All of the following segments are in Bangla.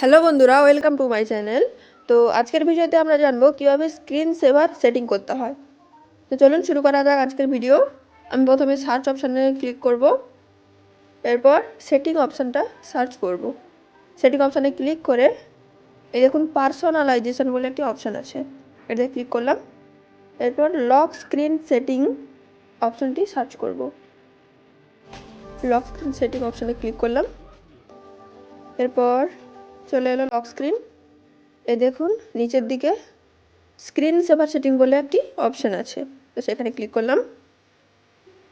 হ্যালো বন্ধুরা, ওয়েলকাম টু মাই চ্যানেল। তো আজকের ভিডিওতে আমরা জানব কীভাবে স্ক্রিন সেভার সেটিং করতে হয়। তো চলুন শুরু করা যাক আজকের ভিডিও। আমি প্রথমে সার্চ অপশানে ক্লিক করব। এরপর সেটিং অপশানটা সার্চ করব। সেটিং অপশানে ক্লিক করে এই দেখুন পার্সোনালাইজেশন বলে একটি অপশান আছে। এটাতে ক্লিক করলাম। এরপর লক স্ক্রিন সেটিং অপশানটি সার্চ করব। লক স্ক্রিন সেটিং অপশানে ক্লিক করলাম। এরপর চলে এলো লক স্ক্রিন এ দেখুন, নিচের দিকে স্ক্রিন সেভার সেটিং বলে একটি অপশান আছে। তো সেখানে ক্লিক করলাম।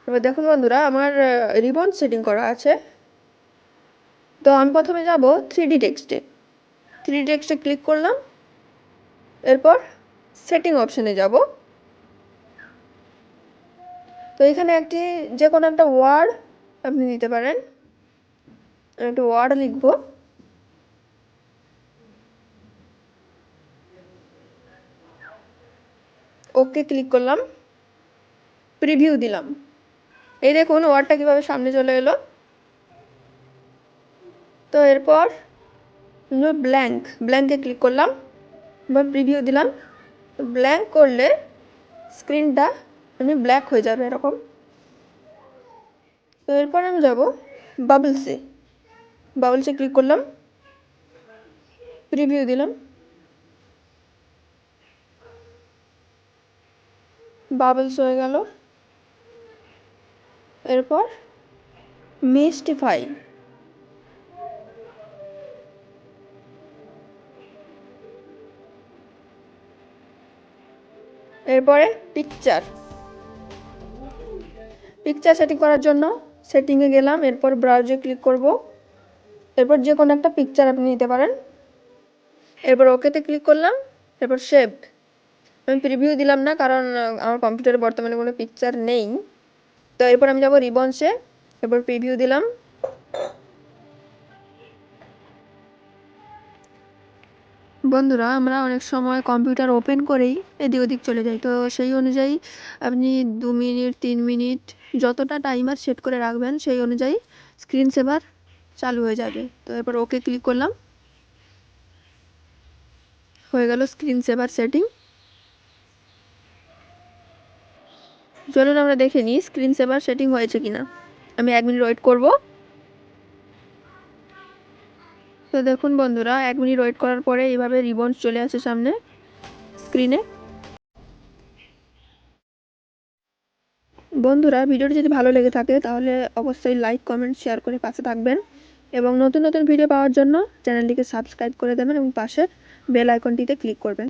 এবার দেখুন বন্ধুরা, আমার রিবন সেটিং করা আছে। তো আমি প্রথমে যাব থ্রি ডি টেক্সটে থ্রি ডি টেক্সটে ক্লিক করলাম। এরপর সেটিং অপশানে যাব। তো এখানে একটি, যে কোনো একটা ওয়ার্ড আপনি নিতে পারেন। একটা ওয়ার্ড লিখব। ওকে ক্লিক করলাম প্রিভিউ দিলাম। এই দেখুন, ওয়ার্ডটা কীভাবে সামনে চলে এলো। তো এরপর ব্ল্যাঙ্ক ব্ল্যাঙ্কে ক্লিক করলাম, এবার প্রিভিউ দিলাম। ব্ল্যাঙ্ক করলে স্ক্রিনটা এমনি ব্ল্যাক হয়ে যাবে এরকম। তো এরপর আমি যাব বাবলসে বাবলসে ক্লিক করলাম প্রিভিউ দিলাম। বাবলস হয়ে গেল। এরপর মিস্টিফাই এরপরে পিকচার পিকচার সেটিং করার জন্য সেটিংয়ে গেলাম, এরপর ব্রাউজে ক্লিক করব। এরপর যে কোনো একটা পিকচার আপনি নিতে পারেন। এরপর ওকেতে ক্লিক করলাম, এরপর শেপ আমি প্রিভিউ দিলাম না, কারণ আমার কম্পিউটারে বর্তমানে কোনো পিকচার নেই। তো এরপর আমি যাব রিবনসে এরপর প্রিভিউ দিলাম। বন্ধুরা, আমরা অনেক সময় কম্পিউটার ওপেন করেই এদিক ওদিক চলে যাই। তো সেই অনুযায়ী আপনি দু মিনিট, তিন মিনিট যতটা টাইমার সেট করে রাখবেন, সেই অনুযায়ী স্ক্রিন সেভার চালু হয়ে যাবে। তো এরপর ওকে ক্লিক করলাম। হয়ে গেল স্ক্রিন সেভার সেটিং চলুন আমরা দেখে নিই স্ক্রিন সেভার সেটিং হয়েছে কিনা। আমি এক মিনিট ওয়েট করব। তো দেখুন বন্ধুরা, এক মিনিট ওয়েট করার পরে এইভাবে রিবন চলে আসে সামনে স্ক্রিনে বন্ধুরা, ভিডিওটি যদি ভালো লেগে থাকে, তাহলে অবশ্যই লাইক কমেন্ট শেয়ার করে পাশে থাকবেন। এবং নতুন নতুন ভিডিও পাওয়ার জন্য চ্যানেলটিকে সাবস্ক্রাইব করে দেবেন এবং পাশে বেল আইকনটিতে ক্লিক করবেন।